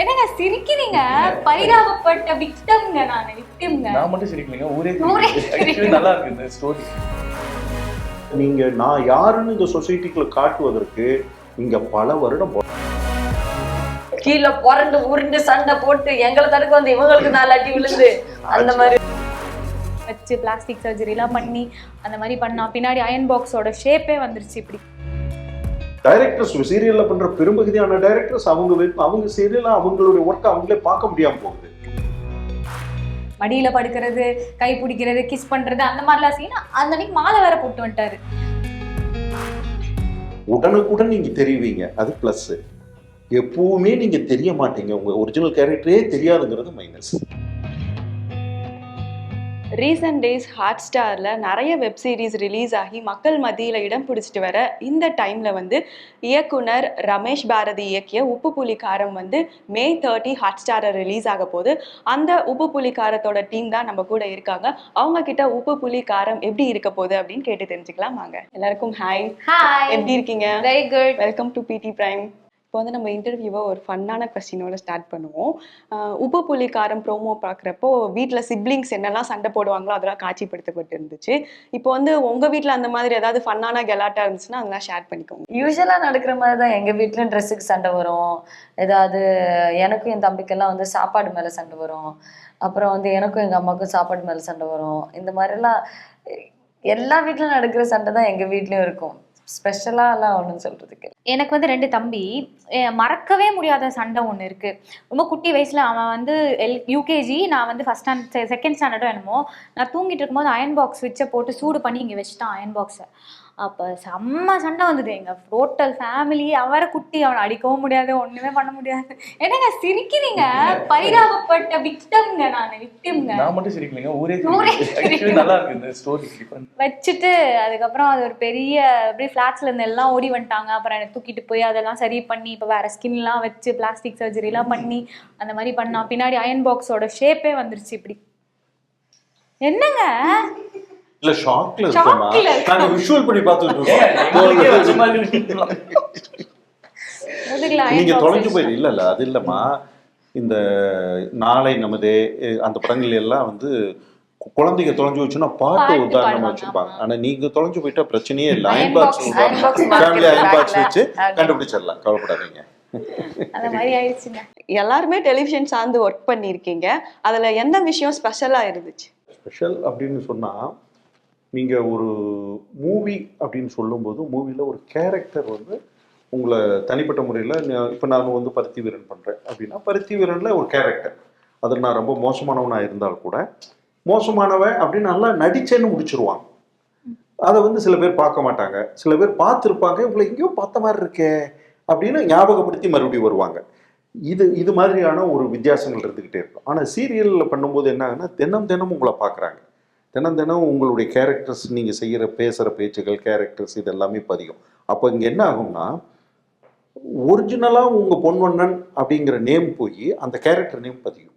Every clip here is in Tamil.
என்னங்க சிரிக்கிறீங்க? பரிதாபப்பட்ட விக்டம்ங்க நான் விக்டிம்ங்க நான் மட்டும் சிரிக்கலைங்க ஊரே ஊரே நல்லா இருக்கு இந்த ஸ்டோரி நீங்க நான் யாருன்னு இந்த சொசைட்டிக்குள்ள காட்டுவதற்கு இங்க பல வருடம் கீழே புரண்டு உருண்டு சண்டை போட்டு எங்களை தடுக்க வந்து இவங்களுக்கு நாலு அடி விழுந்து. அந்த மாதிரி. வச்சு பிளாஸ்டிக் சர்ஜரிலாம் பண்ணி அந்த மாதிரி பண்ணா. பின்னாடி அயன் பாக்ஸோட ஷேப்பே வந்துருச்சு இப்படி. டைரக்டர்ஸ் சீரியல்ல பண்ற பெரும்பகுதியான டைரக்டர்ஸ் அவங்க அவங்க சீரியல்ல அவங்களுடைய ஒர்க் அவங்களே பார்க்க முடியாம போகுது. மடியில படுக்கிறது கை பிடிக்கிறது கிஸ் பண்றது அந்த மாதிரிலாம் சீன் அந்த அன்னைக்கு மாலை வேற போட்டு வந்துட்டாரு. உடனுக்குடன் நீங்க தெரிவிங்க. அது பிளஸ் எப்பவுமே நீங்க தெரிய மாட்டீங்க. உங்க ஒரிஜினல் கேரக்டரே தெரியாதுங்கிறது மைனஸ் ரீசன்ட் டேஸ் ஹாட் ஸ்டாரில் நிறைய வெப் சீரிஸ் ரிலீஸ் ஆகி மக்கள் மத்தியில் இடம் பிடிச்சிட்டு வர இந்த டைமில் வந்து இயக்குனர் ரமேஷ் பாரதி இயக்கிய உப்பு புலி காரம் வந்து மே தேர்ட்டி ஹாட் ஸ்டாரில் ரிலீஸ் ஆக போகுது. அந்த உப்பு புலி காரத்தோட டீம் தான் நம்ம கூட இருக்காங்க. அவங்க கிட்ட உப்பு புலி காரம் எப்படி இருக்க போகுது அப்படின்னு கேட்டு தெரிஞ்சுக்கலாம் வாங்க. எல்லாருக்கும் ஹாய் ஹாய் எப்படி இருக்கீங்க? Very good welcome to PT prime இப்போ வந்து நம்ம இன்டர்வியூவை ஒரு ஃபன்னான கொஸ்டினோட ஸ்டார்ட் பண்ணுவோம். உப்பு புலி காரம் ப்ரோமோ பார்க்குறப்போ வீட்டில் சிப்ளிங்ஸ் என்னெல்லாம் சண்டை போடுவாங்களோ அதெல்லாம் காட்சிப்படுத்தப்பட்டு இருந்துச்சு. இப்போ வந்து உங்கள் வீட்டில் அந்த மாதிரி ஏதாவது ஃபன்னான கெலாட்டா இருந்துச்சுன்னா அதெல்லாம் ஷேர் பண்ணிக்கோங்க. யூஸ்வலாக நடக்கிற மாதிரி தான் எங்கள் வீட்லயும் ட்ரெஸ்ஸுக்கு சண்டை வரும். ஏதாவது எனக்கும் என் தம்பிக்கெல்லாம் வந்து சாப்பாடு மேலே சண்டை வரும். அப்புறம் வந்து எனக்கும் எங்கள் அம்மாவுக்கும் சாப்பாடு மேலே சண்டை வரும். இந்த மாதிரிலாம் எல்லா வீட்டிலும் நடக்கிற சண்டை தான் எங்கள் வீட்லேயும் இருக்கும். ஸ்பெஷலாக எல்லாம் ஒண்ணும் சொல்கிறதுக்கு எனக்கு வந்து ரெண்டு தம்பி. மறக்கவே முடியாத சண்டை ஒன்று இருக்குது ரொம்ப குட்டி வயசில் அவன் வந்து எல் யூகேஜி நான் வந்து ஃபஸ்ட் ஸ்டாண்டர்ட் செகண்ட் ஸ்டாண்டர்டும் என்னமோ நான் தூங்கிட்டு இருக்கும்போது அயன் பாக்ஸ் ஸ்விட்சை போட்டு சூடு பண்ணி இங்கே வச்சுட்டான் அயன் பாக்ஸை அப்போ செம்ம சண்டை வந்தது. எங்க டோட்டல் ஃபேமிலி அவரை குட்டி அவனை அடிக்கவும் முடியாது ஒண்ணுமே பண்ண முடியாது. என்னங்க சிரிக்கிறீங்க? பரிதாபப்பட்ட விக்டம்ங்க நான் விக்டிம்ங்க நான் மட்டும் சிரிக்கலைங்க ஊரே நல்லா இருக்கு இந்த ஸ்டோரி வச்சுட்டு அதுக்கப்புறம் அது ஒரு பெரிய அப்படியே ஃப்ளாட்ஸ்ல இருந்து எல்லாம் ஓடி வந்துட்டாங்க. அப்புறம் என்னை தூக்கிட்டு போய் அதெல்லாம் சரி பண்ணி இப்போ வேற ஸ்கின்லாம் வச்சு பிளாஸ்டிக் சர்ஜரிலாம் பண்ணி அந்த மாதிரி பண்ணா. பின்னாடி அயன் பாக்ஸோட ஷேப்பே வந்துருச்சு இப்படி. என்னங்க? இல்ல ஷாக்ல இருக்கோமா. நாங்க விஷுவல் பண்ணி பார்த்துட்டு இருக்கோம். நீங்க தொலைஞ்சு போயிரு இல்ல இல்ல அது இல்லம்மா. இந்த நாளை நமதே அந்த படங்கள் எல்லாம் வந்து குழந்தைங்க தொலைஞ்சு வச்சுன்னா பாட்டு உதாரணமா வச்சிருப்பாங்க. ஆனா நீங்க தொலைஞ்சு போயிட்டா பிரச்சனையே இல்லை. Iron box family iron box. வச்சு. கண்டுபிடிச்சிடலாம். கவலைப்படாதீங்க. அந்த மாதிரி ஆயிடுச்சுங்க. எல்லாருமே டெலிவிஷன் சார்ந்து ஒர்க் பண்ணியிருக்கீங்க. அதில் என்ன விஷயம் ஸ்பெஷலாக இருந்துச்சு? ஸ்பெஷல் அப்படின்னு சொன்னா நீங்கள் ஒரு மூவி அப்படின்னு சொல்லும்போது மூவியில் ஒரு கேரக்டர் வந்து உங்களை தனிப்பட்ட முறையில் இப்போ நான் வந்து பருத்தி வீரன் பண்ணுறேன் அப்படின்னா பருத்தி வீரனில் ஒரு கேரக்டர் அதில் நான் ரொம்ப மோசமானவனாக இருந்தால் கூட மோசமானவன் அப்படின்னு நல்லா நடிச்சேன்னு முடிச்சிருவான். அதை வந்து சில பேர் பார்க்க மாட்டாங்க. சில பேர் பார்த்துருப்பாங்க இவங்களை எங்கேயோ பார்த்த மாதிரி இருக்கே அப்படின்னு ஞாபகப்படுத்தி மறுபடியும் வருவாங்க. இது இது மாதிரியான ஒரு வித்தியாசங்கள் இருந்துக்கிட்டே இருக்கும். ஆனால் சீரியலில் பண்ணும்போது என்ன ஆகுன்னா தினம் தினம் உங்களை பார்க்குறாங்க. தினம் தினம் உங்களுடைய கேரக்டர்ஸ் நீங்கள் செய்கிற பேசுகிற பேச்சுகள் கேரக்டர்ஸ் இது எல்லாமே பதியும். அப்போ இங்கே என்ன ஆகும்னா ஒரிஜினலாக உங்கள் பொன்வண்ணன் அப்படிங்கிற நேம் போய் அந்த கேரக்டர் நேம் பதியும்.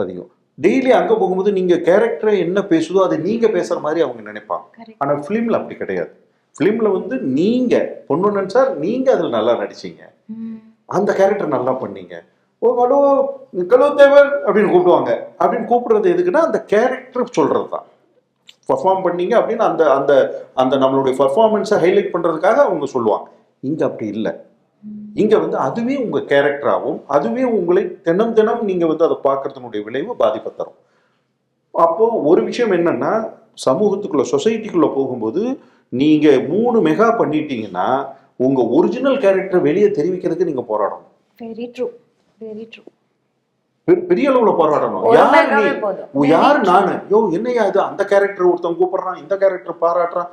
பதியும். டெய்லி அங்கே போகும்போது நீங்கள் கேரக்டரை என்ன பேசுதோ அதை நீங்கள் பேசுகிற மாதிரி அவங்க நினைப்பாங்க. ஆனால் ஃபிலிமில் அப்படி கிடையாது. ஃபிலிமில் வந்து நீங்கள் பொன்வண்ணன் சார் நீங்கள் அதில் நல்லா நடிச்சீங்க. அந்த கேரக்டர் நல்லா பண்ணீங்க. ஓ ஹலோ கலோ தேவர் அப்படின்னு கூப்பிடுவாங்க. அப்படின்னு கூப்பிடுறது எதுக்குன்னா அந்த கேரக்டர் சொல்கிறது தான் பர்ஃபார்ம் பண்ணீங்க அப்படின்னு அந்த அந்த அந்த நம்மளுடைய பர்ஃபார்மன்ஸை ஹைலைட் பண்ணுறதுக்காக அவங்க சொல்லுவாங்க. இங்கே அப்படி இல்லை. இங்கே வந்து அதுவே உங்கள் கேரக்டராகவும் அதுவே உங்களை தினம் தினம் நீங்கள் வந்து அதை பார்க்கறதுனுடைய விளைவு பாதிப்பை தரும். அப்போது ஒரு விஷயம் என்னன்னா சமூகத்துக்குள்ள சொசைட்டிக்குள்ளே போகும்போது நீங்கள் மூணு மெகா பண்ணிட்டீங்கன்னா உங்கள் ஒரிஜினல் கேரக்டர் வெளியே தெரிவிக்கிறதுக்கு நீங்கள் போராடணும். வெரி ட்ரூ வெரி ட்ரூ பெரிய அளவுல போராடணும். யார் நீ நானு? யோ என்னையா இது? அந்த கேரக்டர் ஒருத்தன் கூப்பிடுறான் இந்த கேரக்டர் பாராட்டுறான்.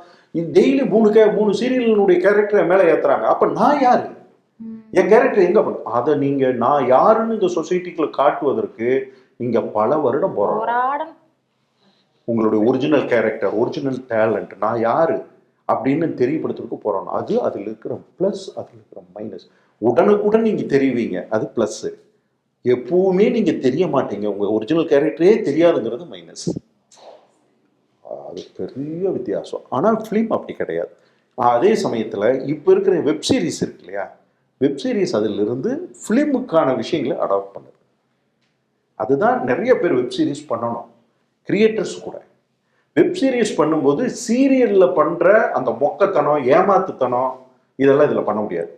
டெய்லி மூணு கே மூணு சீரியலினுடைய கேரக்டரை மேல ஏத்துறாங்க. அப்ப நான் யாரு? என் கேரக்டர் எங்க பண்ண அதை நீங்க நான் யாருன்னு இந்த சொசைட்டிக்குள்ள காட்டுவதற்கு நீங்க பல வருடம் போராடணும். உங்களுடைய ஒரிஜினல் கேரக்டர் ஒரிஜினல் டேலண்ட் நான் யாரு? அப்படின்னு தெரியப்படுத்துறதுக்கு போகிறோம் அது அதில் இருக்கிற ப்ளஸ் அதில் இருக்கிற மைனஸ் உடனுக்குடன் நீங்கள் தெரிவிங்க அது ப்ளஸ்ஸு எப்பவுமே நீங்கள் தெரிய மாட்டீங்க. உங்கள் ஒரிஜினல் கேரக்டரே தெரியாதுங்கிறது மைனஸ் அது பெரிய வித்தியாசம். ஆனால் ஃபிலிம் அப்படி கிடையாது. அதே சமயத்தில் இப்போ இருக்கிற வெப் சீரிஸ் இருக்கு இல்லையா? வெப் சீரிஸ் அதிலிருந்து ஃபிலிமுக்கான விஷயங்களை அடாப்ட் பண்ணுது. அதுதான் நிறைய பேர் வெப் சீரிஸ் பண்ணணும். கிரியேட்டர்ஸ் கூட. வெப் சீரிஸ் பண்ணும்போது சீரியலில் பண்ணுற அந்த மொக்கத்தனம் ஏமாத்துத்தனம் இதெல்லாம் இதில் பண்ண முடியாது.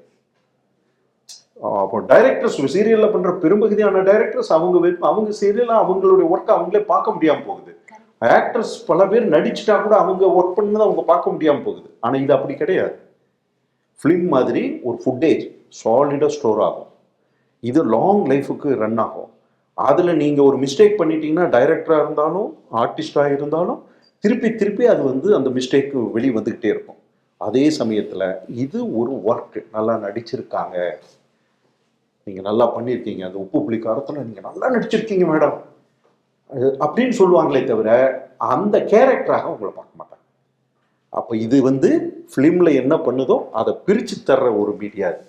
அப்போ டைரக்டர்ஸ் சீரியலில் பண்ணுற பெரும்பகுதியான டைரக்டர்ஸ் அவங்க அவங்க சீரியலில் அவங்களுடைய ஒர்க்கை அவங்களே பார்க்க முடியாமல் போகுது. ஆக்டர்ஸ் பல பேர் நடிச்சிட்டா கூட அவங்க ஒர்க் பண்ணதை அவங்க பார்க்க முடியாமல் போகுது. ஆனால் இது அப்படி கிடையாது. ஃபிலிம் மாதிரி ஒரு ஃபுட்டேஜ் சாலிடாக ஸ்டோர் ஆகும். இது லாங் லைஃபுக்கு ரன் ஆகும். அதில் நீங்கள் ஒரு மிஸ்டேக் பண்ணிட்டீங்கன்னா டைரக்டராக இருந்தாலும் ஆர்டிஸ்டாக இருந்தாலும் திருப்பி திருப்பி அது வந்து அந்த மிஸ்டேக்கு வெளியே வந்துக்கிட்டே இருக்கும். அதே சமயத்தில் இது ஒரு ஒர்க் நல்லா நடிச்சிருக்காங்க. நீங்கள் நல்லா பண்ணியிருக்கீங்க. அந்த உப்பு புளி காரத்தில் நீங்கள் நல்லா நடிச்சிருக்கீங்க மேடம் அப்படின்னு சொல்லுவாங்களே தவிர அந்த கேரக்டராக உங்களை பார்க்க மாட்டாங்க. அப்போ இது வந்து ஃபிலிமில் என்ன பண்ணுதோ அதை பிரித்து தர்ற ஒரு மீடியா இது.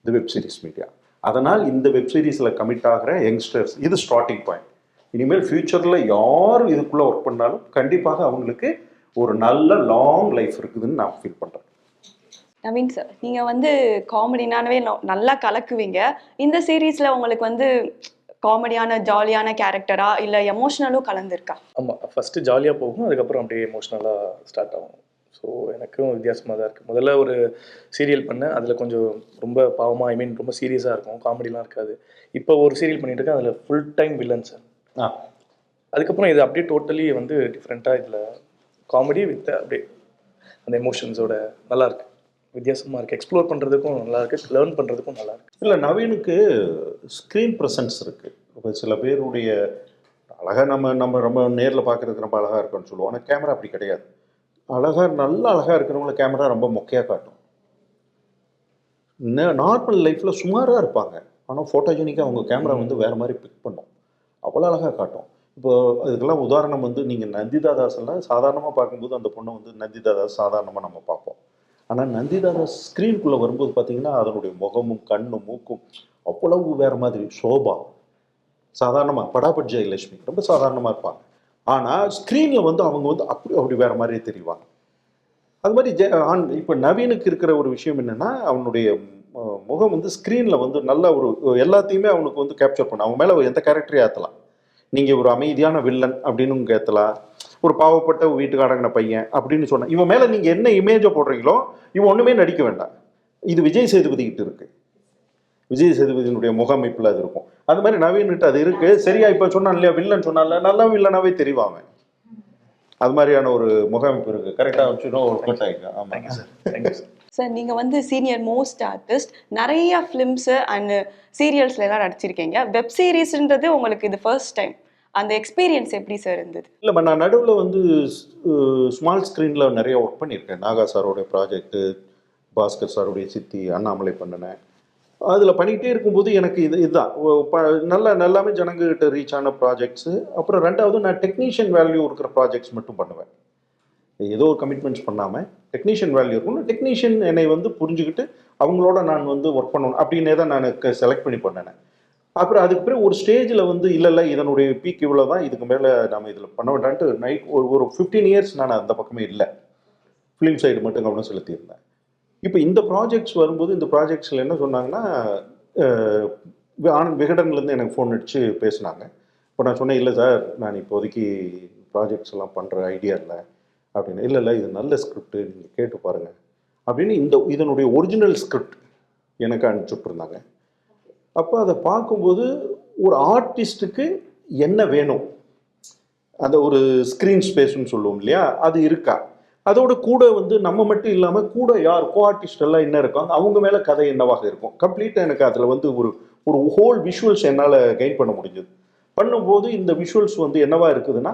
இந்த வெப்சீரிஸ் மீடியா அதனால் இந்த வெப் சீரிஸில் கமிட் ஆகிற யங்ஸ்டர்ஸ் இது ஸ்டார்டிங் பாயிண்ட் இனிமேல் ஃப்யூச்சரில் யார் இதுக்குள்ளே ஒர்க் பண்ணாலும் கண்டிப்பாக அவங்களுக்கு ஒரு நல்ல லாங் லைஃப் இருக்குதுன்னு நான் ஃபீல் பண்ணுறேன் நவீன் சார் நீங்க வந்து காமெடினானவே நல்லா கலக்குவீங்க. இந்த சீரீஸ்ல உங்களுக்கு வந்து காமெடியான ஜாலியான கேரக்டரா இல்ல எமோஷனலும் கலந்துருக்கா? ஆமாம் ஃபஸ்ட்டு ஜாலியாக போகும் அதுக்கப்புறம் அப்படியே எமோஷ்னலாக ஸ்டார்ட் ஆகும். ஸோ எனக்கும் வித்தியாசமாக தான் இருக்குது முதல்ல ஒரு சீரியல் பண்ணேன் அதில் கொஞ்சம் ரொம்ப பாவமாக ஐ மீன் ரொம்ப சீரியஸாக இருக்கும் காமெடிலாம் இருக்காது. இப்போ ஒரு சீரியல் பண்ணிட்டு இருக்கேன் அதில் ஃபுல் டைம் வில்லன் சார் அதுக்கப்புறம் இது அப்படியே டோட்டலி வந்து டிஃப்ரெண்ட்டாக இதில் காமெடி வித் அப்படியே அந்த எமோஷன்ஸோட நல்லா இருக்கு. வித்தியாசமாக இருக்குது எக்ஸ்ப்ளோர் பண்ணுறதுக்கும் நல்லா இருக்கு. லேர்ன் பண்ணுறதுக்கும் நல்லா இருக்கு. இல்லை நவீனுக்கு ஸ்க்ரீன் ப்ரெசன்ஸ் இருக்குது இப்போ சில பேருடைய அழகாக நம்ம நம்ம ரொம்ப நேரில் பார்க்குறதுக்கு ரொம்ப அழகாக இருக்குன்னு சொல்லுவோம். ஆனால் கேமரா அப்படி கிடையாது. அழகாக நல்ல அழகாக இருக்கிறவங்கள கேமரா ரொம்ப மொக்கையாக காட்டும். நார்மல் லைஃப்பில் சுமாராக இருப்பாங்க. ஆனால் ஃபோட்டோஜெனிக்காக அவங்க கேமரா வந்து வேறு மாதிரி பிக் பண்ணும். அவ்வளோ அழகாக காட்டும். இப்போ அதுக்கெல்லாம் உதாரணம் வந்து நீங்கள் நந்திதா தாஸ் சாதாரணமாக பார்க்கும்போது அந்த பொண்ணை வந்து நந்திதா தாஸ் சாதாரணமாக நம்ம பார்ப்போம். ஆனால் நந்திதா தாஸ் ஸ்க்ரீனுக்குள்ளே வரும்போது பார்த்தீங்கன்னா அதனுடைய முகமும் கண்ணும் மூக்கும் அவ்வளவு வேறு மாதிரி சோபா. சாதாரணமாக படாபட் ஜெயலட்சுமி ரொம்ப சாதாரணமாக இருப்பாங்க. ஆனால் ஸ்க்ரீனில் வந்து அவங்க வந்து அப்படி அப்படி வேறு மாதிரியே தெரிவாங்க. அது மாதிரி ஜெ ஆன் இப்போ நவீனுக்கு இருக்கிற ஒரு விஷயம் என்னென்னா அவனுடைய முகம் வந்து ஸ்க்ரீனில் வந்து நல்ல ஒரு எல்லாத்தையுமே அவனுக்கு வந்து கேப்சர் பண்ண அவன் மேலே எந்த கேரக்டரையும் ஏற்றலாம் நீங்கள் ஒரு அமைதியான வில்லன் அப்படின்னு ஏற்றலாம் ஒரு பாவப்பட்ட வீட்டுக்காரங்கின பையன் அப்படின்னு சொன்ன இவன் மேலே நீங்கள் என்ன இமேஜை போடுறீங்களோ இவன் ஒன்றுமே நடிக்க வேண்டாம். இது விஜய் சேதுபதி கிட்ட இருக்கு. விஜய் சேதுபதியினுடைய முகமைப்பில் அது இருக்கும். அது மாதிரி நவீன்கிட்ட அது இருக்குது சரியா இப்போ சொன்னான் இல்லையா வில்லன் சொன்னான்ல நல்ல வில்லனாவே தெரிவாங்க அது மாதிரியான ஒரு முகமைப்பு இருக்கு. கரெக்டாக வச்சுடும் ஒரு கோட் ஆகிக்கும் ஆமாம் சார் தேங்க்யூ சார் சார் நீங்க வந்து சீனியர் மோஸ்ட் ஆர்டிஸ்ட் நிறைய ஃபிலிம்ஸ் அண்ட் சீரியல்ஸ்ல எல்லாம் நடிச்சிருக்கீங்க. வெப் சீரிஸ்ன்றது உங்களுக்கு இது ஃபர்ஸ்ட் டைம் அந்த எக்ஸ்பீரியன்ஸ் எப்படி சார் இருந்தது? இல்லைம்மா நான் நடுவில் வந்து ஸ்மால் ஸ்க்ரீனில் நிறைய ஒர்க் பண்ணியிருக்கேன். நாகா சாரோடைய ப்ராஜெக்ட்டு பாஸ்கர் சாருடைய சித்தி அண்ணாமலை பண்ணினேன் அதில் பண்ணிக்கிட்டே இருக்கும்போது எனக்கு இது இதுதான். ப- நல்ல நல்லாமே ஜனங்ககிட்ட ரீச் ஆன ப்ராஜெக்ட்ஸு அப்புறம் ரெண்டாவது நான் டெக்னீஷியன் வேல்யூ இருக்கிற ப்ராஜெக்ட்ஸ் மட்டும் பண்ணுவேன். ஏதோ ஒரு கமிட்மெண்ட்ஸ் பண்ணாமல் டெக்னீஷியன் வேல்யூ இருக்கணும் டெக்னீஷியன் என்னை வந்து புரிஞ்சுக்கிட்டு அவங்களோட நான் வந்து ஒர்க் பண்ணணும் அப்படின்னே தான் நான் செலக்ட் பண்ணி பண்ணினேன். அப்புறம் அதுக்கு பிறகு ஒரு ஸ்டேஜில் வந்து இல்லை இல்லை இதனுடைய பீக் இவ்வளோ தான் இதுக்கு மேலே நம்ம இதில் பண்ண வேண்டான்ட்டு நைட் ஒரு ஒரு ஃபிஃப்டீன் இயர்ஸ் நான் அந்த பக்கமே இல்லை. ஃபிலிம் சைடு மட்டும் கவனம் செலுத்தியிருந்தேன். இப்போ இந்த ப்ராஜெக்ட்ஸ் வரும்போது இந்த ப்ராஜெக்ட்ஸில் என்ன சொன்னாங்கன்னா ஆனந்த் விகடன்லேருந்து எனக்கு ஃபோன் அடித்து பேசினாங்க. இப்போ நான் சொன்னேன் இல்லை சார் நான் இப்போதைக்கு ப்ராஜெக்ட்ஸ் எல்லாம் பண்ணுற ஐடியா இல்லை. அப்படின்னு இல்லை இல்லை இது நல்ல ஸ்கிரிப்ட் நீங்கள் கேட்டு பாருங்கள் அப்படின்னு இந்த இதனுடைய ஒரிஜினல் ஸ்கிரிப்ட் எனக்கு அனுப்பிச்சுட்ருந்தாங்க அப்போ அதை பார்க்கும்போது ஒரு ஆர்டிஸ்ட்டுக்கு என்ன வேணும்? அந்த ஒரு ஸ்க்ரீன் ஸ்பேஸ்னு சொல்லுவோம் இல்லையா? அது இருக்கா? அதோட கூட வந்து நம்ம மட்டும் இல்லாமல் கூட யார் கோ ஆர்டிஸ்ட் எல்லாம் என்ன இருக்காங்க அவங்க மேலே கதை என்னவாக இருக்கும்? கம்ப்ளீட்டாக எனக்கு அதில் வந்து ஒரு ஒரு ஹோல் விஷுவல்ஸ் என்னால் கெயின் பண்ண முடிஞ்சது. பண்ணும்போது இந்த விஷுவல்ஸ் வந்து என்னவா இருக்குதுன்னா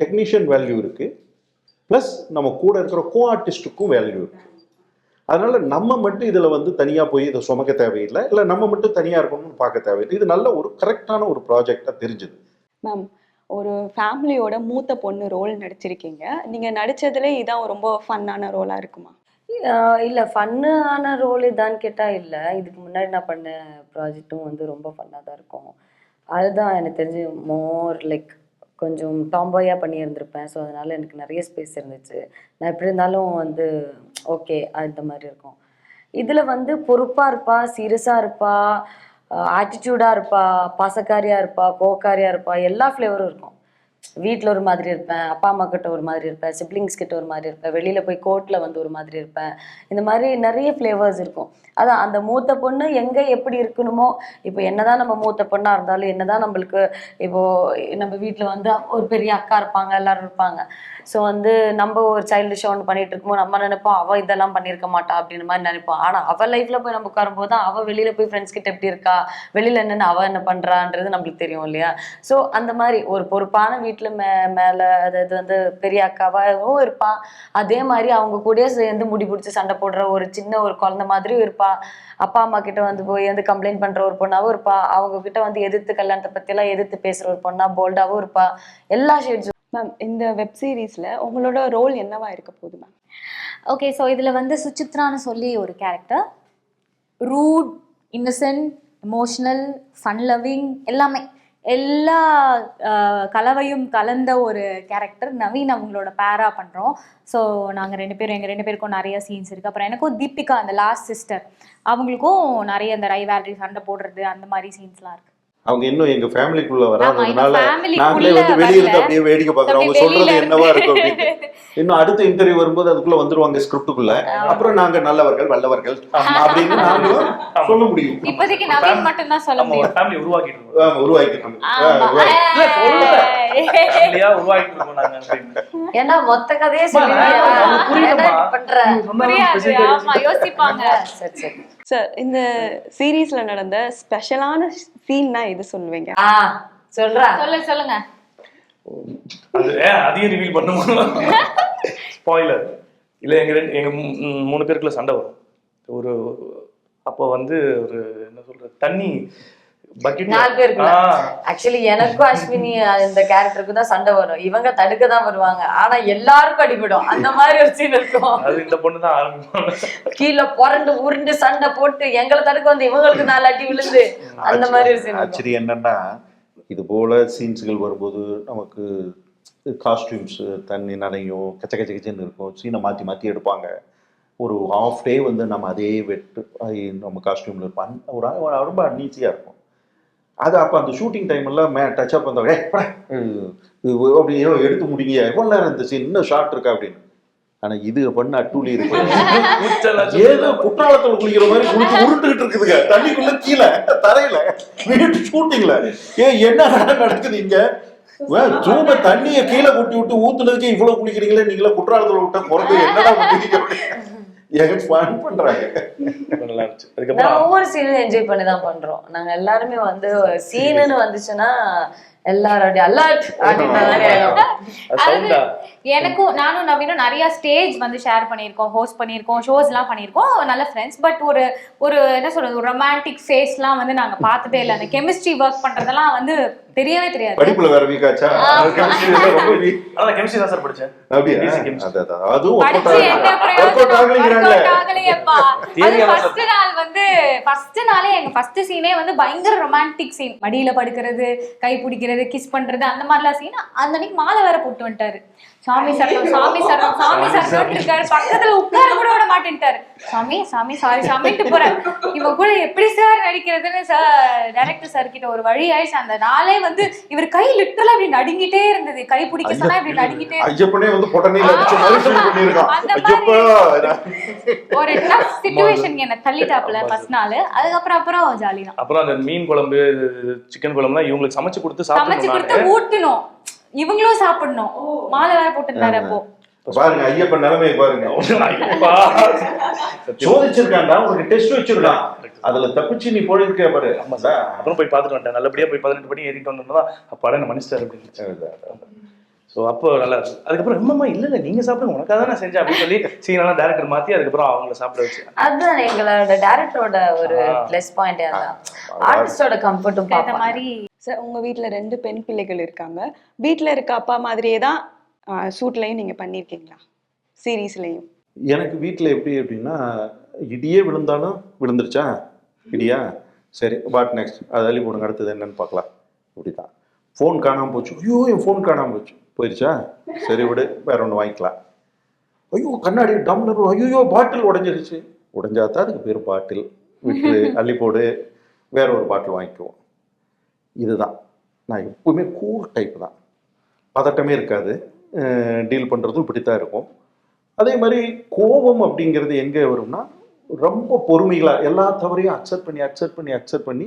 டெக்னீஷியன் வேல்யூ இருக்குது ப்ளஸ் நம்ம கூட இருக்கிற கோ ஆர்டிஸ்ட்டுக்கும் வேல்யூ இருக்குது அதனால் நம்ம மட்டும் இதில் வந்து தனியாக போய் இதை சுமக்க தேவையில்லை. இல்லை நம்ம மட்டும் தனியாக இருக்கணும்னு பார்க்க தேவையில்லை. இது நல்ல ஒரு கரெக்டான ஒரு ப்ராஜெக்டாக தெரிஞ்சுது. மேம் ஒரு ஃபேமிலியோட மூத்த பொண்ணு ரோல் நடிச்சிருக்கீங்க. நீங்க நடிச்சதுல இதான் ரொம்ப ஃபன்னான ரோலா இருக்குமா? இல்லை இல்ல ஃபன்னான ரோல் இதான்னு கேட்டா இல்ல. இதுக்கு முன்னாடி நான் பண்ண ப்ராஜெக்ட்டும் வந்து ரொம்ப ஃபன்னாக தான் இருக்கும். அதுதான் எனக்கு தெரிஞ்சு மோர் லைக் கொஞ்சம் டாம்பாயாக பண்ணியிருந்திருப்பேன். ஸோ அதனால எனக்கு நிறைய ஸ்பேஸ் இருந்துச்சு. நான் எப்படி இருந்தாலும் வந்து ஓகே அந்த மாதிரி இருக்கும். இதில் வந்து பொறுப்பாக இருப்பா சிறுசாக இருப்பா ஆட்டிடியூடாக இருப்பா பாசக்காரியாக இருப்பா கோக்காரியாக இருப்பா எல்லா ஃப்ளேவரும் இருக்கும். வீட்டில் ஒரு மாதிரி இருப்பேன் அப்பா அம்மா கிட்ட ஒரு மாதிரி இருப்பேன் சிப்ளிங்ஸ் கிட்ட ஒரு மாதிரி இருப்பேன் வெளியில் போய் கோர்ட்டில் வந்து ஒரு மாதிரி இருப்பேன். இந்த மாதிரி நிறைய ஃப்ளேவர்ஸ் இருக்கும். அதான் அந்த மூத்த பொண்ணு எங்க எப்படி இருக்கணுமோ இப்போ என்னதான் நம்ம மூத்த பொண்ணா இருந்தாலும் என்னதான் நம்மளுக்கு இப்போ நம்ம வீட்டில் வந்து ஒரு பெரிய அக்கா இருப்பாங்க எல்லாரும் இருப்பாங்க. ஸோ வந்து நம்ம ஒரு சைல்டு ஷோ ஒன்று பண்ணிட்டு இருக்கும்போது நம்ம நினைப்போம் அவள் இதெல்லாம் பண்ணியிருக்க மாட்டா அப்படின்னு மாதிரி நினைப்போம். ஆனால் அவள் லைஃப்ல போய் நம்ம உட்காரும்போது தான் அவள் வெளியில போய் ஃப்ரெண்ட்ஸ் கிட்ட எப்படி இருக்கா வெளியில என்னென்ன அவள் என்ன பண்றான்றது நம்மளுக்கு தெரியும் இல்லையா? ஸோ அந்த மாதிரி ஒரு பொறுப்பான வீட்டில் மே மேலே அதாவது வந்து பெரிய அக்காவாகவும் இருப்பாள் அதே மாதிரி அவங்க கூடயே சேர்ந்து முடி பிடிச்சி சண்டை போடுற ஒரு சின்ன ஒரு குழந்த மாதிரியும் இருப்பாள் அப்பா அம்மா கிட்ட வந்து போய் வந்து கம்ப்ளைண்ட் பண்ற ஒரு பொண்ணாவும் இருப்பா. அவங்க கிட்ட வந்து எதிர்த்து கல்யாணத்தை பத்தி எல்லாம் எதிர்த்து பேசுற ஒரு பொண்ணா போல்டாவும் இருப்பா. எல்லா ஷேட்ஸும் மேம் இந்த வெப் சீரிஸ்ல உங்களோட ரோல் என்னவா இருக்க போகுது மேம் ஓகே ஸோ இதில் வந்து சுசித்ரான்னு சொல்லி ஒரு character rude innocent emotional fun loving எல்லாமே. எல்லா கலவையும் கலந்த ஒரு கேரக்டர் நவீன் அவங்களோட பேரா பண்ணுறோம் ஸோ நாங்கள் ரெண்டு பேரும் எங்கள் ரெண்டு பேருக்கும் நிறைய சீன்ஸ் இருக்குது அப்புறம் எனக்கும் தீபிகா அந்த லாஸ்ட் சிஸ்டர் அவங்களுக்கும் நிறைய அந்த ரைவாலரி சண்டை போடுறது அந்த மாதிரி சீன்ஸ்லாம் இருக்குது அவங்க இன்னும் எங்க ஃபேமிலிக்குள்ள வராததுனால நாங்களே வந்து வெளியிருந்து வரல. அப்படியே வேடிக்கை பார்க்குறோம். அவங்க சொல்றது என்னவா இருக்கும் அப்படின்னு இன்னும் அடுத்த இன்டர்வியூ வரும்போது அதுக்குள்ள வந்துருவாங்க ஸ்கிரிப்டுக்குள்ள அப்புறம் நாங்க நல்லவர்கள் வல்லவர்கள் அப்படின்னு நாங்களும் சொல்ல முடியும். இப்போதைக்கு நவீன் மட்டும்தான் சொல்ல நம்ம ஒரு முடியும். ஃபேமிலி உருவாக்கிட்டு இருக்கோம். உருவாக்கிட்டு. ஏன்னா மொத்த கதையே சார் இந்த சீரீஸ்ல நடந்த ஸ்பெஷலான சீன்னா எது சொல்லுவீங்க. ஆ சொல்றா. சொல்லு சொல்லுங்க. அது ஏன் அதையும் ரிவீல் பண்ணுமா? ஸ்பாயிலர் இல்ல எங்க ரெண்டு எங்க மூணு பேருக்குள்ள சண்டை வரும். ஒரு அப்போ வந்து ஒரு என்ன சொல்றது தண்ணி ஆக்சுவலி எனக்கும் அஸ்வினி இந்த கேரக்டருக்கு தான் சண்டை வரும். இவங்க தடுக்க தான் வருவாங்க. ஆனா எல்லாருக்கும் அடிபடும். அந்த மாதிரி ஒரு சீன் இருக்கும். அது இந்த பொண்ணு தான் ஆரம்பிப்பாங்க. கீழே புரண்டு உருண்டு சண்டை போட்டு எங்களை தடுக்க வந்து இவங்களுக்கு நாலு அடி விழுந்து. அந்த மாதிரி ஒரு சீன் ஆச்சரி என்னன்னா இது போல சீன்ஸ்கள் வரும்போது நமக்கு காஸ்டியூம்ஸ் தண்ணி நனையும் கச்ச கச்ச கச்சன்னு இருக்கும். சீனை மாற்றி மாற்றி எடுப்பாங்க. ஒரு ஹாஃப் டே வந்து நம்ம அதே வெட்டு நம்ம காஸ்டியூமில் இருப்போம். ஒரு ரொம்ப அன்ஈஸியாக இருக்கும். அது அப்போ அந்த ஷூட்டிங் டைம்லாம் மே டச் அப் வந்தவங்க "ஏய், போடா, இது- இது அப்படி எடுத்து முடிங்க. எவ்வளோ நேரம் இந்த சீன் இன்னும் ஷார்ட் இருக்கா அப்படின்னு. ஆனால் இது பண்ண அட்டூலி இருக்கு ஏதோ குற்றாலத்துல குளிக்கிற மாதிரி குளிச்சு உருண்டுகிட்டு இருக்குதுங்க. தண்ணிக்குள்ள கீழே தரையில வீட்டு ஷூட்டிங்ல ஏ என்ன நடக்குது இங்க? தூங்க தண்ணிய கீழே கொட்டி விட்டு ஊத்துனதுக்கு இவ்வளவு குளிக்கிறீங்களே நீங்களே குற்றாலத்துல விட்ட பிறகு என்னடா பண்ணுறீங்க பண்றாங்க? நல்லா இருந்துச்சு அதுக்கப்புறம் ஒவ்வொரு சீனும் என்ஜாய் பண்ணி தான் பண்றோம். நாங்க எல்லாருமே வந்து சீனுன்னு வந்துச்சுன்னா எல்லாரும் அப்படி அலர்ட் அப்படின்ற மாதிரி ஆயிடும் அது சவுண்டா எனக்கும் நானும் நவீனும் நிறைய ஸ்டேஜ் வந்து ஷேர் பண்ணியிருக்கோம். ஹோஸ்ட் பண்ணியிருக்கோம் ஷோஸ்லாம் பண்ணியிருக்கோம். நல்ல ஃப்ரெண்ட்ஸ் பட் ஒரு ஒரு என்ன சொல்றது ரொமான்டிக் ஃபேஸ்லாம் வந்து நாங்க பார்த்ததே இல்லை. அந்த கெமிஸ்ட்ரி ஒர்க் பண்றதெல்லாம் வந்து தெரியவே தெரியாது. படிப்புல வேற வீக்காச்சா chemistry ல ரொம்ப weak. ஆனா கெமிஸ்ட்ரி தான் சார் படிச்சேன். அப்படியா? அதுவும் first நாள் வந்து first நாளே எங்க first சீனே வந்து பயங்கர ரொமான்டிக் சீன் மடியில படுக்கிறது கை பிடிக்கிறது கிஸ் பண்றது அந்த மாதிரிலாம் சீன் அந்த அன்னைக்கு மாலை வேற போட்டு வந்துட்டாரு. சாமி சரணம் சாமி சரணம் சாமி சரணம் இருக்காரு. பக்கத்துல உட்கார கூட விட மாட்டேன்ட்டாரு. சாமி சாமி சாரி சாமின்ட்டு போறேன் இவன் கூட எப்படி சார் நடிக்கிறதுன்னு சார் டைரக்டர் சார் கிட்ட ஒரு வழி ஆயிடுச்சு. அந்த நாளே வந்து இவர் கை லிட்டரலா அப்படி நடுங்கிட்டே இருந்தது. கை பிடிக்க சொன்னா இப்படி நடுங்கிட்டே ஐயப்பனே வந்து பொட்டனையில அடிச்ச மாதிரி feel பண்ணியிருக்கான். அந்த ஐயப்பா ஒரு டஃப் சுச்சுவேஷன் என்ன தள்ளிட்டாப்ல ஃபர்ஸ்ட் நாள். அதுக்கப்புறம் அப்புறம் ஜாலி தான். அப்புறம் அந்த மீன் குழம்பு சிக்கன் குழம்புலாம் இவங்களுக்கு சமைச்சு கொடுத்து சமைச்சு கொடுத்து. ஊட்டணும் இவங்களும் சாப்பிடணும். மாலை வேற போட்டுருந்தாரு அப்போ. பாருங்க ஐயப்பன் நிலைமையை பாருங்க. சோதிச்சிருக்காண்டா உனக்கு டெஸ்ட் வச்சிருக்கான் அதுல தப்பிச்சு நீ போயிருக்க பாரு. ஆமா சார் அப்புறம் போய் பார்த்துட்டு வந்துட்டேன். நல்லபடியா போய் பதினெட்டு படி ஏறிட்டு வந்தோம்னா அப்பாடா என்ன மன்னிச்சிட்டாரு அப்படின்னு ஸோ அப்போ நல்லா இருக்கு அதுக்கப்புறம் அம்மா இல்ல இல்ல நீங்க சாப்பிடுங்க. உனக்காக தான் நான் செஞ்சேன் அப்படின்னு சொல்லி சீனெல்லாம் டேரக்டர் மாத்தி அதுக்கப்புறம் அவங்கள சாப்பிட வச்சு. அதுதான் எங்களோட டேரக்டரோட ஒரு. ப்ளஸ் பாயிண்டே அதான் ஆர்டிஸ்டோட கம்ஃபர்ட்டும் பார்ப்பாங்க. மாதிரி சார் உங்கள் வீட்டில் ரெண்டு பெண் பிள்ளைகள் இருக்காங்க. வீட்டில் இருக்க அப்பா மாதிரியே தான் ஷூட்லையும் நீங்கள் பண்ணியிருக்கீங்களா சீரீஸ்லையும். எனக்கு வீட்டில் எப்படி அப்படின்னா இடியே விழுந்தாலும் விழுந்துருச்சா? இடியா? சரி வாட் நெக்ஸ்ட் அது அள்ளி போடுங்க அடுத்தது என்னன்னு பார்க்கலாம். இப்படிதான் ஃபோன் காணாமல் போச்சு. ஐயோ என் ஃபோன் காணாமல் போச்சு. போயிருச்சா? சரி விடு வேற ஒன்று வாங்கிக்கலாம். ஐயோ கண்ணாடி டம்ளர் ஐயோ பாட்டில் உடஞ்சிருச்சு. உடஞ்சாதான் அதுக்கு பேர் பாட்டில் விட்டு அள்ளி போடு. வேற ஒரு பாட்டில் வாங்கிக்குவோம். இதுதான். நான் எப்பவுமே கூல் டைப் தான். பதட்டமே இருக்காது. டீல் பண்ணுறதும் இப்படி தான் இருக்கும். அதே மாதிரி கோபம் அப்படிங்கிறது எங்கே வரும்னா ரொம்ப பொறுமைகளாக எல்லா தவறையும் அக்செப்ட் பண்ணி அக்செப்ட் பண்ணி அக்செப்ட் பண்ணி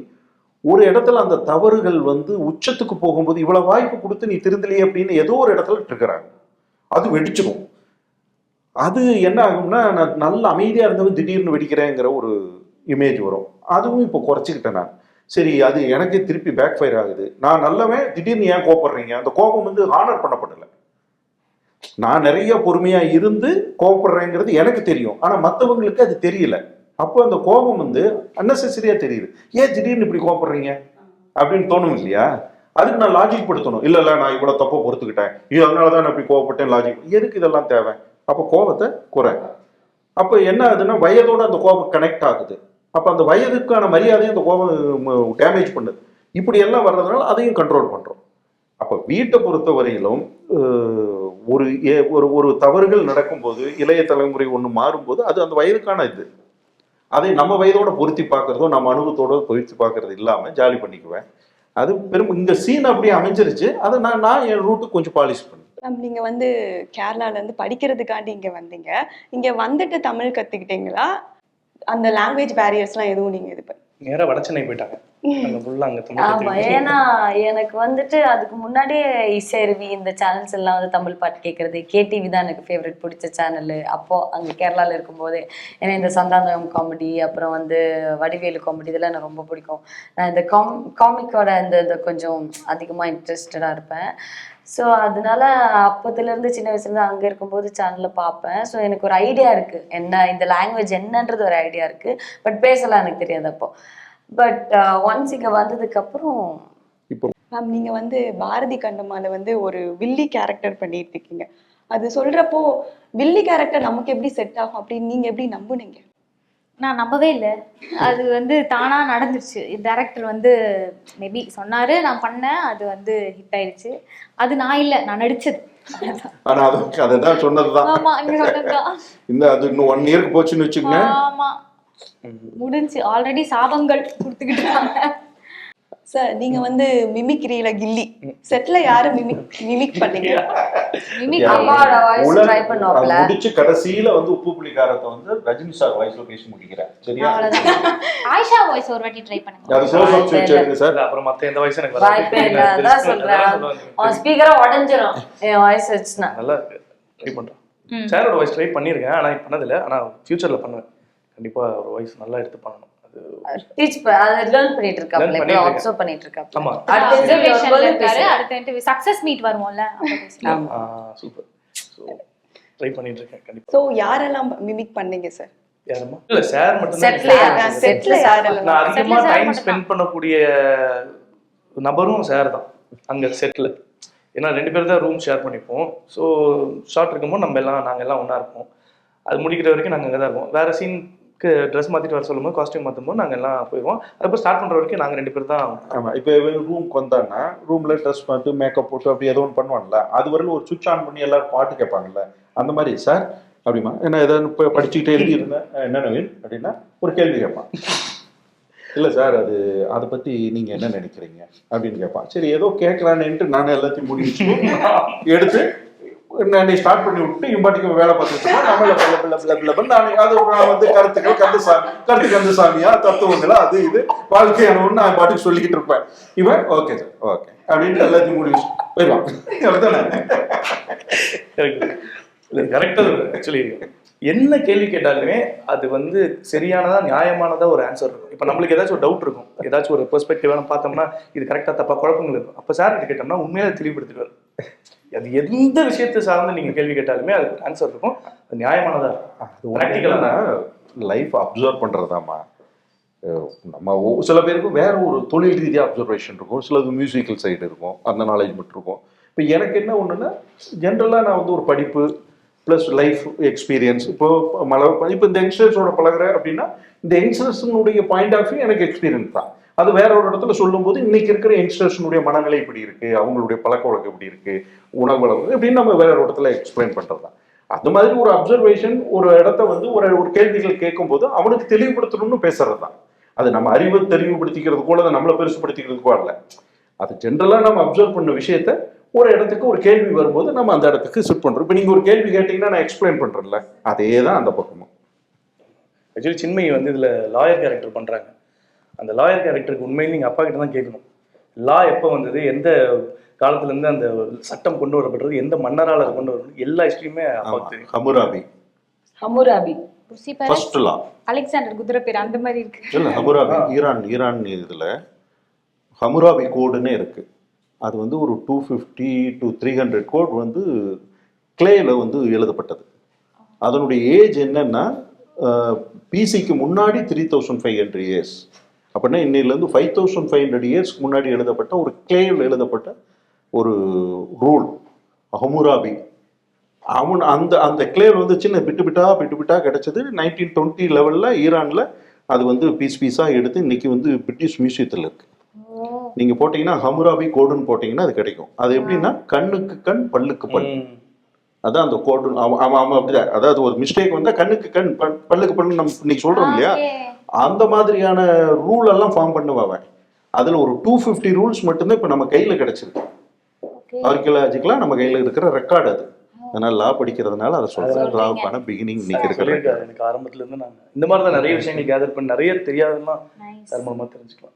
ஒரு இடத்துல அந்த தவறுகள் வந்து உச்சத்துக்கு போகும்போது இவ்வளோ வாய்ப்பு கொடுத்து நீ திருந்தலையே அப்படின்னு ஏதோ ஒரு இடத்துல இருக்கிறாங்க அது வெடிச்சிடும் அது என்ன ஆகும்னா நான் நல்ல அமைதியாக இருந்தவன் திடீர்னு வெடிக்கிறேங்கிற ஒரு இமேஜ் வரும். அதுவும் இப்போ குறைச்சிக்கிட்டேன் நான். சரி அது எனக்கே திருப்பி பேக் ஃபயர் ஆகுது. நான் நல்லவன் திடீர்னு ஏன் கோபப்படுறீங்க அந்த கோபம் வந்து ஹானர் பண்ணப்படலை. நான் நிறைய பொறுமையா இருந்து கோபப்படுறேங்கிறது எனக்கு தெரியும். ஆனா மற்றவங்களுக்கு அது தெரியல. அப்போ அந்த கோபம் வந்து அன்னெசரியா தெரியுது. ஏன் திடீர்னு இப்படி கோபப்படுறீங்க அப்படின்னு தோணும் இல்லையா? அதுக்கு நான் லாஜிக் படுத்தணும். இல்ல இல்ல நான் இவ்வளவு தப்பை பொறுத்துக்கிட்டேன். இது அதனால தான் நான் இப்படி கோவப்பட்டேன் லாஜிக் எதுக்கு இதெல்லாம் தேவை? அப்போ கோபத்தை குறை. அப்போ என்ன ஆகுதுன்னா வயதோட அந்த கோபம் கனெக்ட் ஆகுது. அப்போ அந்த வயதுக்கான மரியாதையும் அந்த கோபம் டேமேஜ் பண்ணுது. இப்படி எல்லாம் வர்றதுனால அதையும் கண்ட்ரோல் பண்ணுறோம் அப்போ வீட்டை பொறுத்த வரையிலும் ஒரு ஏ- ஒரு ஒரு தவறுகள் நடக்கும்போது இளைய தலைமுறை ஒன்று மாறும்போது அது அந்த வயதுக்கான இது. அதை நம்ம வயதோட பொருத்தி பார்க்கறதோ நம்ம அனுபவத்தோட பொருத்தி பார்க்கறது இல்லாமல் ஜாலி பண்ணிக்குவேன். அது பெரும் இந்த சீன் அப்படியே அமைஞ்சிருச்சு. அதை நான் நான் என் ரூட்டு கொஞ்சம் பாலிஷ் பண்ணேன் மேம் நீங்க வந்து கேரளால இருந்து படிக்கிறதுக்காண்டி இங்க வந்தீங்க. இங்க வந்துட்டு தமிழ் கத்துக்கிட்டீங்களா? அந்த லாங்குவேஜ் பேரியர்ஸ்லாம் எதுவும் நீங்கள் இது பண்ணி நேரா வட சென்னை போயிட்டாங்க. ஏன்னா எனக்கு வந்துட்டு அதுக்கு முன்னாடியே இசையருவி இந்த சேனல்ஸ் எல்லாம் வந்து தமிழ் பாட்டு கேட்கறது கேடிவி தான் எனக்கு ஃபேவரட் பிடிச்ச சேனல் அப்போ அங்க கேரளால இருக்கும்போதே ஏன்னா இந்த சந்தானம் காமெடி அப்புறம் வந்து வடிவேலு காமெடி இதெல்லாம் எனக்கு ரொம்ப பிடிக்கும். நான் இந்த காம் காமிக்கோட இந்த இந்த கொஞ்சம் அதிகமா இன்ட்ரெஸ்டடா இருப்பேன். ஸோ அதனால அப்போத்துலேருந்து சின்ன வயசுலேருந்து அங்கே இருக்கும்போது சேனலில் பார்ப்பேன். ஸோ எனக்கு ஒரு ஐடியா இருக்குது என்ன இந்த லாங்குவேஜ் என்னன்றது ஒரு ஐடியா இருக்குது பட் பேசலாம் எனக்கு தெரியாது அப்போ. பட் ஒன்ஸ் இங்கே வந்ததுக்கப்புறம் மேம் நீங்க வந்து பாரதி கண்டமால வந்து ஒரு வில்லி கேரக்டர் பண்ணிட்டு இருக்கீங்க அது சொல்றப்போ வில்லி கேரக்டர் நமக்கு எப்படி செட் ஆகும் அப்படின்னு நீங்க எப்படி நம்புனீங்க? நான் நம்பவே இல்லை. அது வந்து தானா நடந்துருச்சு. டேரக்டர் வந்து மேபி சொன்னாரு நான் பண்ணேன் அது வந்து ஹிட் ஆயிடுச்சு. அது நான் இல்லை நான் நடிச்சது. ஆனா அது அதை தான் சொன்னதுதான். ஆமா இங்க சொன்னதுதான். இந்த அது இன்னும் ஒன் இயர்க்கு போச்சுன்னு வச்சுக்கோங்க. ஆமா. முடிஞ்சு ஆல்ரெடி சாபங்கள் கொடுத்துக்கிட்டு இருக்காங்க சார் நீங்க வந்து மிமிக்ரியில கில்லி. செட்ல யாரு மிமிக் மிமிக் பண்ணீங்க? Mimic அம்மாவோட வாய்ஸ் ட்ரை அது பண்ணுவாப்ல முடிச்சு கடைசியில வந்து உப்பு புளிக்காரத்தை வந்து ரஜினி சார் வாய்ஸ்ல பேசி முடிக்கிறேன். சரியா? ஆயிஷா வாய்ஸ் ஒரு வாட்டி ட்ரை பண்ணுங்க. அது க்ளோஸ் அப் வச்சிருங்க சார். அப்புறம் மத்த எந்த வயசு எனக்கு வாய்ப்பே இல்லை. அதான் சொல்றேன். அவன் ஸ்பீக்கரை உடஞ்சிரும். என் வாய்ஸ் வச்சுனா. நல்லா இருக்கு. ட்ரை பண்றேன். சாரோட வாய்ஸ் ட்ரை பண்ணியிருக்கேன் ஆனா பண்ணதில்ல. ஆனா ஃபியூச்சர்ல பண்ணுவேன். கண்டிப்பா ஒரு வாய்ஸ் நல்லா எடுத்து பண்ணணும். அது டீச் அதை லேர்ன் பண்ணிட்டு இருக்காப்ல இப்போ பண்ணிட்டு அப்சர்வ் பண்ணிட்டு இருக்காப்ல. ஆமா. அடுத்த interview Observation ல வரும்போது இருக்காரு. அடுத்த இன்டர்வியூ சக்சஸ் மீட் வருவோம்ல. ஆமா. சூப்பர் ஸோ ட்ரை பண்ணிட்டு இருக்கேன் கண்டிப்பா. சோ யாரெல்லாம் மிமிக் பண்ணீங்க சார் யாருமா இல்ல சார் மட்டும் செட்ல? செட்ல யாரெல்லாம்? நான் அதிகமா டைம். ஸ்பெண்ட் பண்ணக்கூடிய நபரும் சார் தான் அங்க செட்ல ஏன்னா ரெண்டு பேரும் தான் ரூம் ஷேர் பண்ணிப்போம். ஸோ ஷார்ட் இருக்கும்போது நம்ம எல்லாம் நாங்க எல்லாம் ஒண்ணா இருப்போம். அது முடிக்கிற வரைக்கும் நாங்க அங்கே தான் இருப்போம். வேற சீனுக்கு ட்ரெஸ் மாத்திட்டு வர சொல்லும்போது காஸ்டியூம் மாத்தும்போது நாங்க எல்லாம் போயிடுவோம் அதுக்கப்புறம் ஸ்டார்ட் பண்ற வரைக்கும் நாங்க ரெண்டு பேர் தான் ஆமா இப்போ ரூம்க்கு வந்தாங்கன்னா ரூம்ல ட்ரெஸ் பண்ணிட்டு மேக்கப் போட்டு அப்படி ஏதோ ஒன்று பண்ணுவான்ல. அது வரையிலும் ஒரு சுவிட்ச் ஆன் பண்ணி எல்லாரும் பாட்டு கேட்பாங்கல்ல. அந்த மாதிரி சார் அப்படிமா என்ன ஏதாவது இப்போ படிச்சுக்கிட்டே எழுதி இருந்தேன் என்ன நவீன்? அப்படின்னா ஒரு கேள்வி கேட்பான். இல்லை சார் அது அதை பற்றி நீங்கள் என்ன நினைக்கிறீங்க? அப்படின்னு கேட்பான். சரி ஏதோ கேட்கலான்னுட்டு நானே எல்லாத்தையும் முடிச்சு எடுத்து என்னை ஸ்டார்ட் பண்ணி விட்டு இம்பாட்டிக்கு வேலை பார்த்துட்டு நம்மள பிள்ளை பிள்ளை பிள்ளை பிள்ளை நான் அது நான் வந்து கருத்துக்கள் கந்தசாமி கருத்து கந்தசாமியா தத்துவங்களா அது இது வாழ்க்கையான ஒன்று நான் பாட்டுக்கு சொல்லிக்கிட்டு இருப்பேன். இவன் ஓகே சார் ஓகே. அப்படின்ட்டு எல்லாத்தையும் முடிவு போயிடுவான் அப்படித்தானே? கரெக்டாக ஆக்சுவலி என்ன கேள்வி கேட்டாலுமே அது வந்து சரியானதா நியாயமானதா ஒரு ஆன்சர் இருக்கும். இப்போ நம்மளுக்கு ஏதாச்சும் ஒரு டவுட் இருக்கும். ஏதாச்சும் ஒரு பெர்ஸ்பெக்டிவான பார்த்தோம்னா இது கரெக்டாக தப்பா குழப்பங்கள் இருக்கும். அப்போ சார் கிட்ட கேட்டோம்னா உண்மையில தெளிவுபடுத்திடுவார். அது எந்த விஷயத்தை சார்ந்து நீங்க கேள்வி கேட்டாலுமே அதுக்கு ஆன்சர் இருக்கும். அது நியாயமானதா இருக்கும். ப்ராக்டிக்கலான லைஃப் அப்சர்வ் பண்ணுறதாம்மா நம்ம சில பேருக்கு வேற ஒரு தொழில் ரீதியாக அப்சர்வேஷன் இருக்கும். சிலது மியூசிக்கல் சைடு இருக்கும். அந்த நாலேஜ் மட்டும் இருக்கும். இப்போ எனக்கு என்ன ஒன்றுன்னா ஜென்ரலாக நான் வந்து ஒரு படிப்பு ப்ளஸ் லைஃப் எக்ஸ்பீரியன்ஸ் இப்போ மழை இப்போ இந்த யங்ஸ்டர்ஸோட பழகுறேன் அப்படின்னா இந்த யங்ஸ்டர்ஸினுடைய பாயிண்ட் ஆஃப் வியூ எனக்கு எக்ஸ்பீரியன்ஸ் தான். அது வேற ஒரு இடத்துல சொல்லும்போது இன்னைக்கு இருக்கிற யங்ஸ்டர்ஸினுடைய மனநிலை இப்படி இருக்கு அவங்களுடைய பழக்க வழக்கம் இப்படி இருக்கு உணவு வளம் இப்படின்னு நம்ம வேற ஒரு இடத்துல எக்ஸ்பிளைன் பண்ணுறது தான் மாதிரி ஒரு அப்சர்வேஷன் ஒரு இடத்த வந்து ஒரு ஒரு கேள்விகள் கேட்கும்போது அவனுக்கு தெளிவுபடுத்தணும்னு பேசுறது தான் அது நம்ம அறிவை தெளிவுபடுத்திக்கிறதுக்கோ அல்லது நம்மளை பெருசுபடுத்திக்கிறதுக்கோ அல்ல. அது ஜென்ரலாக நம்ம அப்சர்வ் பண்ண விஷயத்த ஒரு இடத்துக்கு ஒரு கேள்வி வரும்போது நம்ம அந்த இடத்துக்கு ஷிஃப்ட் பண்றோம். இப்போ நீங்க ஒரு கேள்வி கேட்டீங்கன்னா நான் எக்ஸ்பிளைன் பண்றேன்ல அதே தான் அந்த பக்கமும். ஆக்சுவலி சின்மையை வந்து இதில் லாயர் கேரக்டர் பண்ணுறாங்க அந்த லாயர் கேரக்டருக்கு உண்மையில் நீங்கள் அப்பா கிட்ட தான் கேட்கணும். லா எப்போ வந்தது எந்த காலத்துலேருந்து அந்த சட்டம் கொண்டு வரப்பட்டது எந்த மன்னரால் அது கொண்டு வரப்பட்டது எல்லா ஹிஸ்ட்ரியுமே Hammurabi. Hammurabi. First law Alexander குதிரை பேர் அந்த மாதிரி இருக்கு. இல்ல ஹமுராபி ஈரான் ஈரான் இதுல ஹமுராபி கோடுன்னே இருக்கு. அது வந்து ஒரு two fifty to three hundred code வந்து கிளேல வந்து எழுதப்பட்டது. அதனுடைய ஏஜ் என்னன்னா பிசிக்கு முன்னாடி three thousand five hundred years அப்படின்னா இன்னையிலேருந்து ஃபைவ் தௌசண்ட் ஃபைவ் ஹண்ட்ரட் இயர்ஸ்க்கு முன்னாடி எழுதப்பட்ட ஒரு கிளேவில் எழுதப்பட்ட ஒரு ரூல் ஹமுராபி அவன் அந்த அந்த கிளேர் வந்து சின்ன பிட்டு பிட்டா பிட்டு பிட்டா கிடைச்சது நைன்டீன் டுவெண்ட்டி லெவலில் ஈரானில் அது வந்து பீஸ் பீஸாக எடுத்து இன்னைக்கு வந்து பிரிட்டிஷ் மியூசியத்தில் இருக்கு. நீங்க போட்டீங்கன்னா ஹமுராபி கோடுன்னு போட்டீங்கன்னா அது கிடைக்கும். அது எப்படின்னா கண்ணுக்கு கண் பல்லுக்கு பல். அதான் அந்த கோடு அவன் அவன் அவன் அப்படிதான். அதாவது ஒரு மிஸ்டேக் வந்தா கண்ணுக்கு கண் பல்- பல்லுக்கு பல்லு நம்ம இன்னைக்கு சொல்றோம் இல்லையா? அந்த மாதிரியான ரூல் எல்லாம் ஃபார்ம் பண்ணுவான் அதுல ஒரு டூ ஃபிஃப்டி ரூல்ஸ் மட்டும்தான் இப்ப நம்ம கையில கிடைச்சிருக்கு. ஆர்கியலாஜிக்கலா நம்ம கையில இருக்கிற ரெக்கார்டு அது. அதனால லா படிக்கிறதுனால அதை சொல்றேன். லாவுக்கான பிகினிங் இன்னைக்கு இருக்கிற எனக்கு ஆரம்பத்துல இருந்து நான் இந்த மாதிரி தான் நிறைய விஷயங்கள் கேதர் பண்ணி நிறைய தெரியாதெல்லாம் Nice. தர்மமா தெரிஞ்சுக்கலாம்.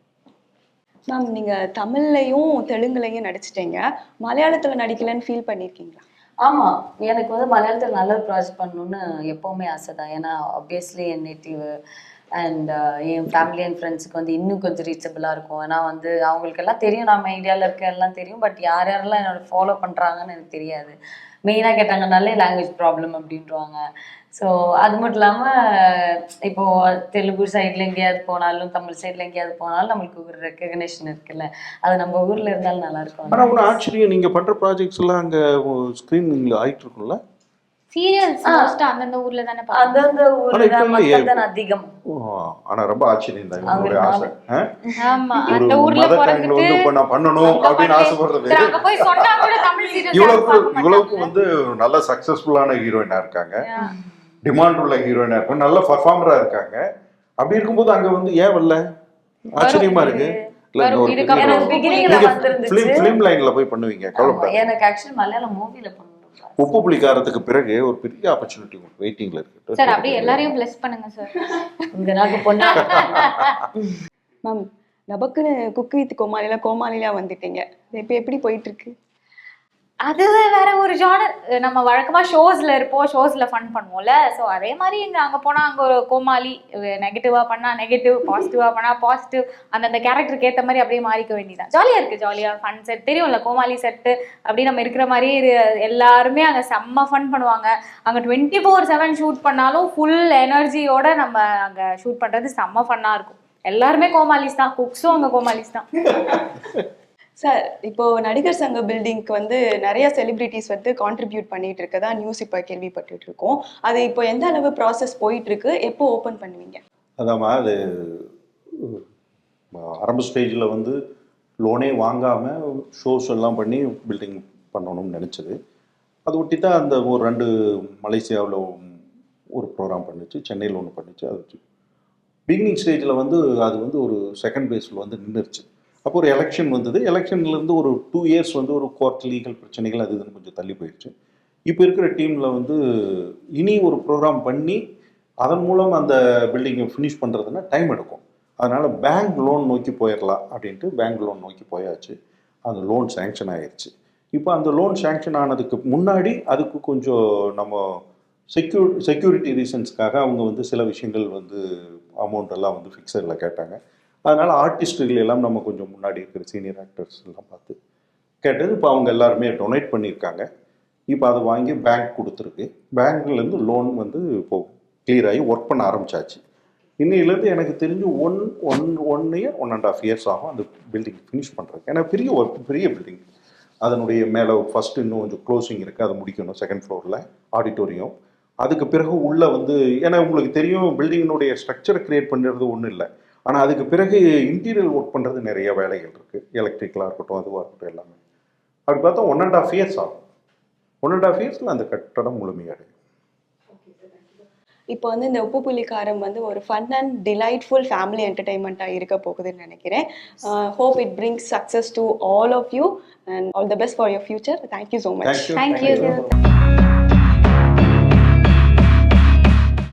மேம் நீங்க தமிழ்லையும் தெலுங்குலையும் நடிச்சிட்டீங்க. மலையாளத்துல நடிக்கலன்னு ஃபீல் பண்ணிருக்கீங்களா? ஆமா. எனக்கு வந்து மலையாளத்தில் நல்ல ப்ராஜெக்ட் பண்ணணும்னு எப்பவுமே ஆசை தான் ஏன்னா ஆப்வியஸ்லி என் நேட்டிவ் அண்ட் uh, என் ஃபேமிலி அண்ட் ஃப்ரெண்ட்ஸுக்கு வந்து இன்னும் கொஞ்சம் ரீச்சபிளாக இருக்கும். ஏன்னா வந்து அவங்களுக்கெல்லாம் தெரியும். நான் மீடியாவில் இருக்க எல்லாம் தெரியும். பட் யார் யாரெல்லாம் என்னோட ஃபாலோ பண்ணுறாங்கன்னு எனக்கு தெரியாது. மெயினாக கேட்டாங்கனாலே லாங்குவேஜ் ப்ராப்ளம் அப்படின்றாங்க ஸோ அது மட்டும் இல்லாமல் இப்போது தெலுங்கு சைடில் எங்கேயாவது போனாலும் தமிழ் சைடில் எங்கேயாவது போனாலும் நம்மளுக்கு ஒரு ரெக்கக்னேஷன் இருக்குல்ல. அது நம்ம ஊரில் இருந்தாலும் நல்லா இருக்கும். ஒன்று ஆச்சரியம். நீங்கள் பண்ணுற ப்ராஜெக்ட்ஸ் எல்லாம் அங்கே ஸ்கிரீனிங்ல ஆகிட்டு இருக்கும்ல? சீரியல்ஸ் மோஸ்டா அந்தந்த ஊர்ல தானே. அந்தந்த ஊரில் தான் இல்லையே. மக்கள் தான் அதிகம். ஆனா ரொம்ப ஆச்சரியம் தான். இவங்களுடைய ஆசை? ஆமா ஒரு அந்த ஊர்ல பிறந்துட்டு வந்து இப்ப நான் பண்ணணும் அப்படின்னு ஆசைப்படுறது. அங்க போய் சொன்னா கூட தமிழ் யாரும் பார்க்க இவ்வளவுக்கு. வந்து நல்ல சக்சஸ்ஃபுல்லான ஹீரோயினா இருக்காங்க. டிமாண்ட் உள்ள ஹீரோயினா இருக்கும் நல்ல பர்ஃபார்மரா இருக்காங்க. அப்படி இருக்கும்போது அங்க வந்து ஏன் வரல? ஆச்சரியமா இருக்கு. ஒரு- எனக்கு ஆக்சுவலி மலையாளம் மூவில பண்ணணும் உப்பு புளிக்காரத்துக்கு பிறகு ஒரு பெரிய ஆப்பர்ச்சுனிட்டி உங்களுக்கு வெயிட்டிங்ல இருக்கு சார் அப்படியே எல்லாரையும் பிளஸ் பண்ணுங்க சார். இந்த நாக்கு பொண்ணா? மேம் நமக்குன்னு குக் வித் கோமாளில கோமாளிலா வந்துட்டீங்க. இப்போ எப்படி போயிட்டு இருக்கு? அது வேற ஒரு ஜானர் நம்ம வழக்கமா ஷோஸ்ல இருப்போம் ஷோஸ்ல ஃபன் பண்ணுவோம்ல. ஸோ அதே மாதிரி இங்க அங்க போனா அங்க ஒரு கோமாளி நெகட்டிவா பண்ணா நெகட்டிவ் பாசிட்டிவா பண்ணா பாசிட்டிவ் அந்தந்த கேரக்டருக்கு ஏத்த மாதிரி அப்படியே மாறிக்க வேண்டியதான் ஜாலியா இருக்கு ஜாலியா ஃபன் செட் தெரியும்ல கோமாளி செட்டு அப்படி நம்ம இருக்கிற மாதிரி எல்லாருமே அங்க செம்ம ஃபன் பண்ணுவாங்க. அங்க டுவெண்ட்டி ஃபோர் செவன் ஷூட் பண்ணாலும் ஃபுல் எனர்ஜியோட நம்ம அங்க ஷூட் பண்றது செம்ம ஃபன்னா இருக்கும். எல்லாருமே கோமாளிஸ் தான். குக்ஸும் அங்க கோமாளிஸ் தான். சார் இப்போ நடிகர் சங்க பில்டிங்க்கு வந்து நிறைய செலிபிரிட்டிஸ் வந்து கான்ட்ரிபியூட் பண்ணிட்டு இருக்கதா நியூஸ் இப்போ கேள்விப்பட்டு இருக்கோம் அது இப்போ எந்த அளவு ப்ராசஸ் போயிட்டு இருக்கு எப்போ ஓபன் பண்ணுவீங்க? அதாம்மா அது ஆரம்ப ஸ்டேஜில் வந்து லோனே வாங்காமல் ஷோஸ் எல்லாம் பண்ணி பில்டிங் பண்ணணும்னு நினச்சது. அது ஒட்டி தான் அந்த ஒரு ரெண்டு மலேசியாவில் ஒரு ப்ரோக்ராம் பண்ணுச்சு சென்னையில் ஒன்று பண்ணுச்சு அது பிகினிங் ஸ்டேஜில் வந்து அது வந்து ஒரு செகண்ட் பேஸில் வந்து நின்றுச்சு அப்போ ஒரு எலெக்ஷன் வந்தது. எலெக்ஷன்லேருந்து ஒரு டூ இயர்ஸ் வந்து ஒரு கோர்ட் லீகல் பிரச்சனைகள் அது இதுன்னு கொஞ்சம் தள்ளி போயிடுச்சு. இப்போ இருக்கிற டீமில் வந்து இனி ஒரு ப்ரோக்ராம் பண்ணி அதன் மூலம் அந்த பில்டிங்கை ஃபினிஷ் பண்ணுறதுன்னா டைம் எடுக்கும். அதனால் பேங்க் லோன் நோக்கி போயிடலாம் அப்படின்ட்டு பேங்க் லோன் நோக்கி போயாச்சு. அந்த லோன் சேங்ஷன் ஆயிடுச்சு இப்போ அந்த லோன் சேங்ஷன் ஆனதுக்கு முன்னாடி அதுக்கு கொஞ்சம் நம்ம செக்யூர் செக்யூரிட்டி ரீசன்ஸ்க்காக அவங்க வந்து சில விஷயங்கள் வந்து அமௌண்ட் எல்லாம் வந்து ஃபிக்ஸடில் கேட்டாங்க. அதனால் ஆர்டிஸ்ட்டுகள் எல்லாம் நம்ம கொஞ்சம் முன்னாடி இருக்கிற சீனியர் ஆக்டர்ஸ் எல்லாம் பார்த்து கேட்டது இப்போ அவங்க எல்லாருமே டொனேட் பண்ணியிருக்காங்க. இப்போ அதை வாங்கி பேங்க் கொடுத்துருக்கு. பேங்க்லேருந்து லோன் வந்து இப்போ கிளியர் ஆகி ஒர்க் பண்ண ஆரம்பிச்சாச்சு. இன்னையிலேருந்து எனக்கு தெரிஞ்சு one one one year one and half years ஆகும் அந்த பில்டிங் ஃபினிஷ் பண்ணுறேன் ஏன்னா பெரிய ஒர்க் பெரிய பில்டிங் அதனுடைய மேலே ஃபஸ்ட்டு இன்னும் கொஞ்சம் க்ளோசிங் இருக்குது அதை முடிக்கணும் செகண்ட் ஃப்ளோரில் ஆடிட்டோரியம் அதுக்கு பிறகு உள்ளே வந்து ஏன்னா உங்களுக்கு தெரியும் பில்டிங்கினுடைய ஸ்ட்ரக்சரை க்ரியேட் பண்ணுறது ஒன்றும் இல்லை. ஆனால் அதுக்கு பிறகு இன்டீரியர் ஒர்க் பண்ணுறது நிறைய வேலைகள் இருக்குது எலக்ட்ரிக்கலாக இருக்கட்டும் அதுவாக இருக்கட்டும் எல்லாமே. அப்படி பார்த்தா ஒன் அண்ட் ஆஃப் இயர்ஸ் ஆகும். ஒன் அண்ட் ஆஃப் இயர்ஸில் அந்த கட்டடம் முழுமையடையும். இப்போ வந்து இந்த உப்பு புலிக்காரம் வந்து ஒரு ஃபன் அண்ட் டிலைட்ஃபுல் ஃபேமிலி என்டர்டைன்மெண்ட்டாக இருக்க போகுதுன்னு நினைக்கிறேன். Hope it brings success to all of you and all the best for your future thank you so much thank you